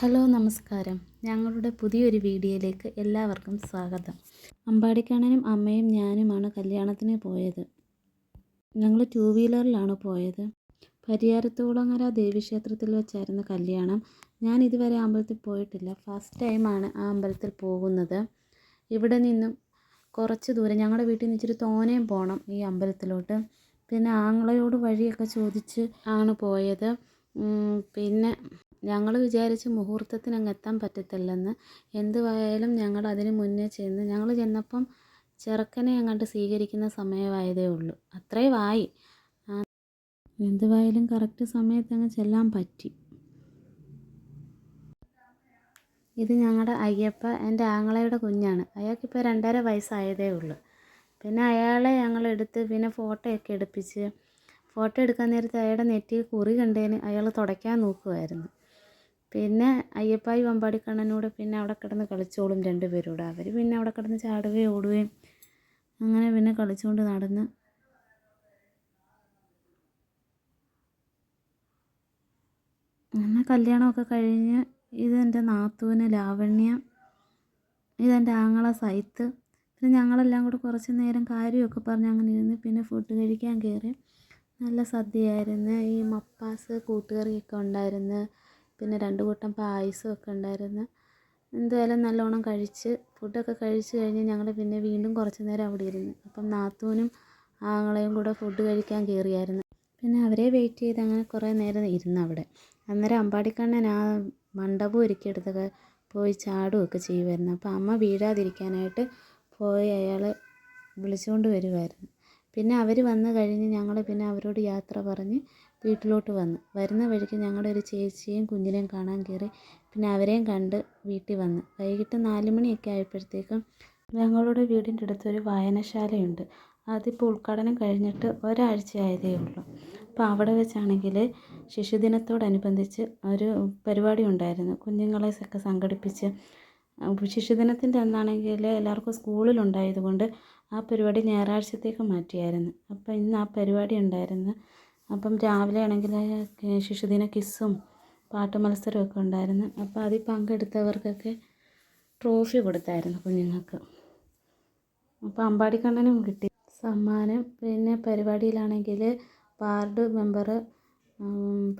Hello നമസ്കാരം. ഞങ്ങളുടെ പുതിയൊരു വീഡിയോയിലേക്ക് എല്ലാവർക്കും സ്വാഗതം. അമ്പാടിക്കണ്ണനും അമ്മയും ഞാനുമാണ് കല്യാണത്തിന് പോയത്. ഞങ്ങൾ ടൂ വീലറിലാണ് പോയത്. പരിയാരത്തുകുളങ്ങര ദേവീക്ഷേത്രത്തിൽ വെച്ചായിരുന്നു കല്യാണം. ഞാൻ ഇതുവരെ അമ്പലത്തിൽ പോയിട്ടില്ല. ഫസ്റ്റ് ടൈമാണ് ആ അമ്പലത്തിൽ പോകുന്നത്. ഇവിടെ നിന്നും കുറച്ച് ദൂരം ഞങ്ങളുടെ വീട്ടിൽ നിന്ന് ഇച്ചിരി തോനെയും പോകണം ഈ അമ്പലത്തിലോട്ട്. പിന്നെ ആങ്ങളയോട് വഴിയൊക്കെ ചോദിച്ച് ആണ് പോയത്. പിന്നെ ഞങ്ങൾ വിചാരിച്ച് മുഹൂർത്തത്തിന് അങ്ങ് എത്താൻ പറ്റത്തില്ലെന്ന്. എന്തുവായാലും ഞങ്ങൾ അതിന് മുന്നേ ചെന്ന് ഞങ്ങൾ ചെന്നപ്പം ചെറുക്കനെ അങ്ങോട്ട് സ്വീകരിക്കുന്ന സമയമായതേ ഉള്ളൂ. അത്രയും ആയി എന്തുവായാലും കറക്റ്റ് സമയത്ത് അങ്ങ് ചെല്ലാൻ പറ്റി. ഇത് ഞങ്ങളുടെ അയ്യപ്പ എന്റെ ആങ്ങളയുടെ കുഞ്ഞാണ്. അയാൾക്കിപ്പോൾ രണ്ടര വയസ്സായതേ ഉള്ളൂ. പിന്നെ അയാളെ ഞങ്ങൾ എടുത്ത് പിന്നെ ഫോട്ടോയൊക്കെ എടുപ്പിച്ച് ഫോട്ടോ എടുക്കാൻ നേരത്തെ അയാളുടെ നെറ്റിയിൽ കുറി കണ്ടതിന് അയാൾ തുടയ്ക്കാൻ നോക്കുമായിരുന്നു പിന്നെ അയ്യപ്പായി വമ്പാടിക്കണ്ണനൂടെ പിന്നെ അവിടെ കിടന്ന് കളിച്ചോളും രണ്ടുപേരും കൂടെ അവർ പിന്നെ അവിടെ കിടന്ന് ചാടുകയും ഓടുകയും അങ്ങനെ പിന്നെ കളിച്ചുകൊണ്ട് നടന്ന്. അങ്ങനെ കല്യാണമൊക്കെ കഴിഞ്ഞ് ഇതെന്റെ നാത്തൂന് ലാവണ്യ ഇതെന്റെ ആങ്ങള സൈത്ത് പിന്നെ ഞങ്ങളെല്ലാം കൂടെ കുറച്ച് നേരം കാര്യമൊക്കെ പറഞ്ഞ് അങ്ങനെ ഇരുന്ന് പിന്നെ ഫുഡ് കഴിക്കാൻ കയറി. നല്ല സദ്യയായിരുന്നു. ഈ മപ്പാസ് കൂട്ടുകറിയൊക്കെ ഉണ്ടായിരുന്നു. പിന്നെ രണ്ട് കൂട്ടം പായസം ഒക്കെ ഉണ്ടായിരുന്നു. എന്തായാലും നല്ലോണം കഴിച്ച് ഫുഡൊക്കെ കഴിച്ച് കഴിഞ്ഞ് ഞങ്ങൾ പിന്നെ വീണ്ടും കുറച്ച് നേരം അവിടെ ഇരുന്നു. അപ്പം നാത്തൂനും ആങ്ങളെയും കൂടെ ഫുഡ് കഴിക്കാൻ കയറിയായിരുന്നു. പിന്നെ അവരെ വെയിറ്റ് ചെയ്ത് അങ്ങനെ കുറേ നേരം ഇരുന്നു അവിടെ. അന്നേരം അമ്പാടിക്കണ്ണൻ ആ മണ്ഡപം ഒരുക്കിയെടുത്തൊക്കെ പോയി ചാടുകയൊക്കെ ചെയ്യുമായിരുന്നു. അപ്പോൾ അമ്മ വീഴാതിരിക്കാനായിട്ട് പോയി അയാളെ വിളിച്ചുകൊണ്ട് വരുമായിരുന്നു. പിന്നെ അവർ വന്ന് കഴിഞ്ഞ് ഞങ്ങൾ പിന്നെ അവരോട് യാത്ര പറഞ്ഞ് വീട്ടിലോട്ട് വന്നു. വരുന്ന വഴിക്ക് ഞങ്ങളുടെ ഒരു ചേച്ചിയും കുഞ്ഞിനെയും കാണാൻ കയറി പിന്നെ അവരെയും കണ്ട് വീട്ടിൽ വന്നു. വൈകിട്ട് നാല് മണിയൊക്കെ ആയപ്പോഴത്തേക്കും ഞങ്ങളുടെ വീടിന്റെ അടുത്തൊരു വായനശാലയുണ്ട്. അതിപ്പോൾ ഉദ്ഘാടനം കഴിഞ്ഞിട്ട് ഒരാഴ്ചയായതേ ഉള്ളൂ. അപ്പോൾ അവിടെ വെച്ചാണെങ്കിൽ ശിശുദിനത്തോടനുബന്ധിച്ച് ഒരു പരിപാടി ഉണ്ടായിരുന്നു. കുഞ്ഞുങ്ങളെ ഒക്കെ സംഘടിപ്പിച്ച് ശിശുദിനത്തിന്റെ അന്നാണെങ്കിൽ എല്ലാവർക്കും സ്കൂളിലുണ്ടായതുകൊണ്ട് ആ പരിപാടി ഞായറാഴ്ചത്തേക്ക് മാറ്റിയായിരുന്നു. അപ്പോൾ ഇന്ന് ആ പരിപാടി ഉണ്ടായിരുന്നു. അപ്പം രാവിലെ ആണെങ്കിൽ ശിശുദിന കിസ്സും പാട്ട് മത്സരമൊക്കെ ഉണ്ടായിരുന്നു. അപ്പം അതിൽ പങ്കെടുത്തവർക്കൊക്കെ ട്രോഫി കൊടുത്തായിരുന്നു കുഞ്ഞുങ്ങൾക്ക്. അപ്പോൾ അമ്പാടിക്കണ്ണനും കിട്ടി. സമ്മാനം. പിന്നെ പരിപാടിയിലാണെങ്കിൽ ward member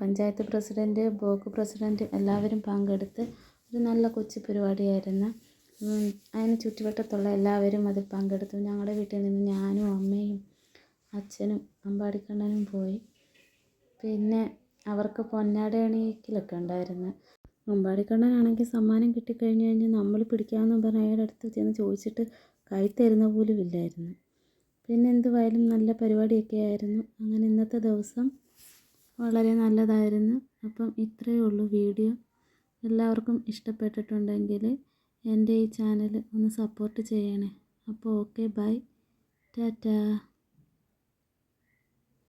panchayat president block president എല്ലാവരും പങ്കെടുത്ത് ഒരു നല്ല കൊച്ചു പരിപാടിയായിരുന്നു. അതിന് ചുറ്റുവട്ടത്തുള്ള എല്ലാവരും അതിൽ പങ്കെടുത്തു. ഞങ്ങളുടെ വീട്ടിൽ നിന്ന് ഞാനും അമ്മയും അച്ഛനും അമ്പാടിക്കണ്ണനും പോയി. പിന്നെ അവർക്ക് പൊന്നാട അണിയിക്കലൊക്കെ ഉണ്ടായിരുന്നു. അമ്പാടിക്കണ്ണനാണെങ്കിൽ സമ്മാനം കിട്ടിക്കഴിഞ്ഞ് കഴിഞ്ഞാൽ നമ്മൾ പിടിക്കാമെന്ന് പറഞ്ഞ് അയാളുടെ അടുത്ത് ചെന്ന് ചോദിച്ചിട്ട് കൈ പോലും ഇല്ലായിരുന്നു. പിന്നെ എന്തുവായാലും നല്ല പരിപാടിയൊക്കെ ആയിരുന്നു. അങ്ങനെ ഇന്നത്തെ ദിവസം വളരെ നല്ലതായിരുന്നു. അപ്പം ഇത്രയേ ഉള്ളൂ വീഡിയോ. എല്ലാവർക്കും ഇഷ്ടപ്പെട്ടിട്ടുണ്ടെങ്കിൽ എന്റെ ഈ ചാനൽ ഒന്ന് സപ്പോർട്ട് ചെയ്യണേ. അപ്പോൾ ഓക്കെ ബൈ. ടാറ്റാ.